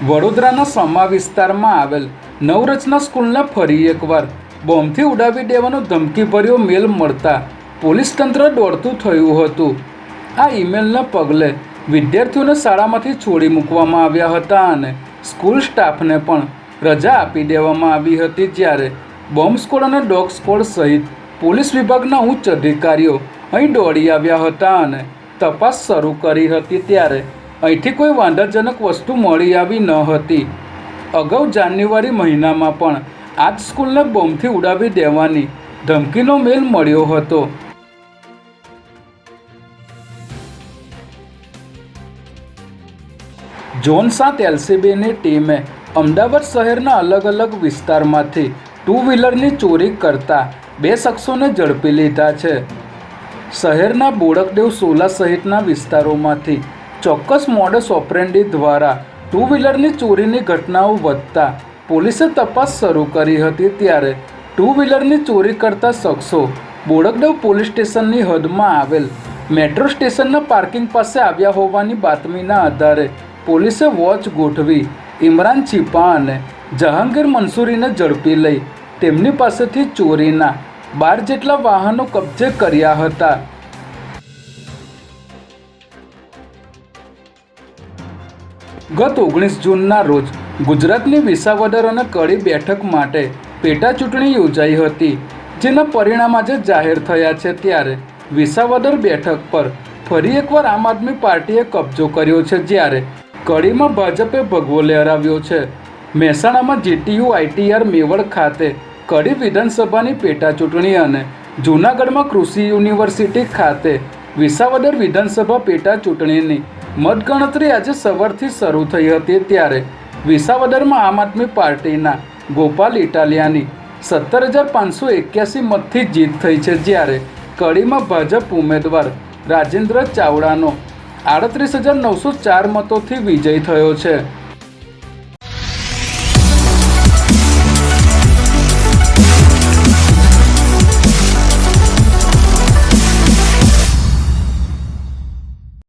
વડોદરાના સમા વિસ્તારમાં આવેલ નવરચના સ્કૂલને ફરી એકવાર બોમ્બથી ઉડાવી દેવાનો ધમકીભર્યો મેલ મળતા પોલીસ તંત્ર દોડતું થયું હતું. આ ઈમેલને પગલે વિદ્યાર્થીઓને શાળામાંથી છોડી મૂકવામાં આવ્યા હતા અને સ્કૂલ સ્ટાફને પણ રજા આપી દેવામાં આવી હતી જ્યારે બોમ્બ સ્કોડ અને ડોગ સ્કોડ સહિત પોલીસ વિભાગના ઉચ્ચ અધિકારીઓ અહીં દોડી આવ્યા હતા અને તપાસ શરૂ કરી હતી ત્યારે અહીંથી કોઈ વાંધાજનક વસ્તુ મળી આવી ન હતી. અગાઉ જાન્યુઆરી મહિનામાં પણ આ જ સ્કૂલને બોમ્બથી ઉડાવી દેવાની ધમકીનો મેલ મળ્યો હતો. જોન સાત એલસીબીની ટીમે અમદાવાદ શહેરના અલગ અલગ વિસ્તારમાંથી ટુ વ્હીલરની ચોરી કરતા બે શખ્સોને ઝડપી લીધા છે. શહેરના બોડકદેવ સોલા સહિતના વિસ્તારોમાંથી ચોક્કસ મોડસ ઓપરેન્ડી દ્વારા ટુ વ્હીલરની ચોરીની ઘટનાઓ વધતા પોલીસે તપાસ શરૂ કરી હતી ત્યારે ટુ વ્હીલરની ચોરી કરતા શખ્સો બોડકદેવ પોલીસ સ્ટેશનની હદમાં આવેલ મેટ્રો સ્ટેશનના પાર્કિંગ પાસે આવ્યા હોવાની બાતમીના આધારે પોલીસે વોચ ગોઠવી ઇમરાન છીપા અને જહાંગીર મંસૂરીને ઝડપી લઈ તેમની પાસેથી ચોરીના બાર જેટલા વાહનો કબજે કર્યા હતા. ગત ઓગણીસ જૂનના રોજ ગુજરાતની વિસાવદર અને કડી બેઠક માટે પેટા ચૂંટણી યોજાઈ હતી, જેના પરિણામ આજે જાહેર થયા છે ત્યારે વિસાવદર બેઠક પર ફરી એકવાર આમ આદમી પાર્ટીએ કબજો કર્યો છે જ્યારે કડીમાં ભાજપે ભગવો લહેરાવ્યો છે. મહેસાણામાં જીટીયુ આઈટીઆર મેવડ ખાતે કડી વિધાનસભાની પેટા ચૂંટણી અને જૂનાગઢમાં કૃષિ યુનિવર્સિટી ખાતે વિસાવદર વિધાનસભા પેટા ચૂંટણીની મતગણતરી આજે સવારથી શરૂ થઈ હતી ત્યારે વિસાવદરમાં આમ આદમી પાર્ટીના ગોપાલ ઇટાલિયાની સત્તર હજાર પાંચસો એક્યાસી મતથી જીત થઈ છે જ્યારે કડીમાં ભાજપ ઉમેદવાર રાજેન્દ્ર ચાવડાનો આડત્રીસ હજાર નવસો ચાર મતોથી વિજય થયો છે.